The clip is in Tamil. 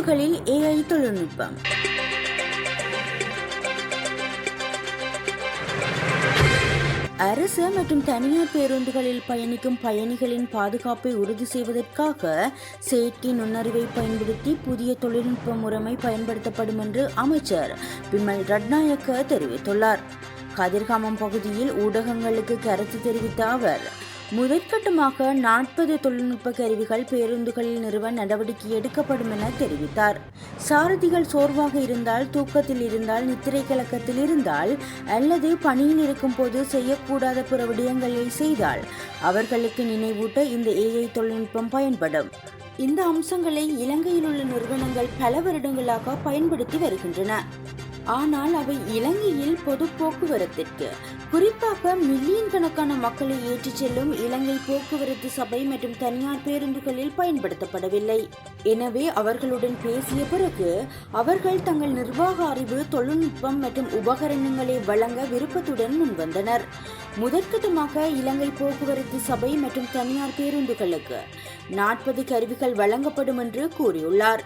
பேருந்துகளில் ஏஐ தொழில்நுட்பம். அரசு மற்றும் தனியார் பேருந்துகளில் பயணிக்கும் பயணிகளின் பாதுகாப்பை உறுதி செய்வதற்காக செயற்கை நுண்ணறிவை பயன்படுத்தி புதிய தொழில்நுட்ப முறைமை பயன்படுத்தப்படும் என்று அமைச்சர் பிமல் ரட்நாயக்க தெரிவித்துள்ளார். கதிர்காமம் பகுதியில் ஊடகங்களுக்கு கருத்து தெரிவித்த அவர் முதற்கட்டமாக நாற்பது தொழில்நுட்ப கருவிகள் பேருந்துகளில் நிறுவ நடவடிக்கை எடுக்கப்படும் என தெரிவித்தார். சாரதிகள் சோர்வாக இருந்தால் தூக்கத்தில் இருந்தால் நித்திரை கலக்கத்தில் இருந்தால் அல்லது பணியில் இருக்கும் போது செய்யக்கூடாத பிற விடயங்களை செய்தால் அவர்களுக்கு நினைவூட்ட இந்த ஏஐ தொழில்நுட்பம் பயன்படும். இந்த அம்சங்களை இலங்கையில் உள்ள நிறுவனங்கள் பல வருடங்களாக பயன்படுத்தி வருகின்றன. ஆனால் அவை இலங்கையில் பொது போக்குவரத்திற்கு. குறிப்பாக மில்லியன் கணக்கான மக்களை ஏற்றிச் செல்லும் இலங்கை போக்குவரத்து சபை மற்றும் தனியார் பேருந்துகளில் பயன்படுத்தப்படவில்லை. எனவே அவர்களுடன் பேசிய பிறகு அவர்கள் தங்கள் நிர்வாக அறிவு தொழில்நுட்பம் மற்றும் உபகரணங்களை வழங்க விருப்பத்துடன் முன்வந்தனர். முதற்கட்டமாக இலங்கை போக்குவரத்து சபை மற்றும் தனியார் பேருந்துகளுக்கு நாற்பது கருவிகள் வழங்கப்படும் என்று கூறியுள்ளார்.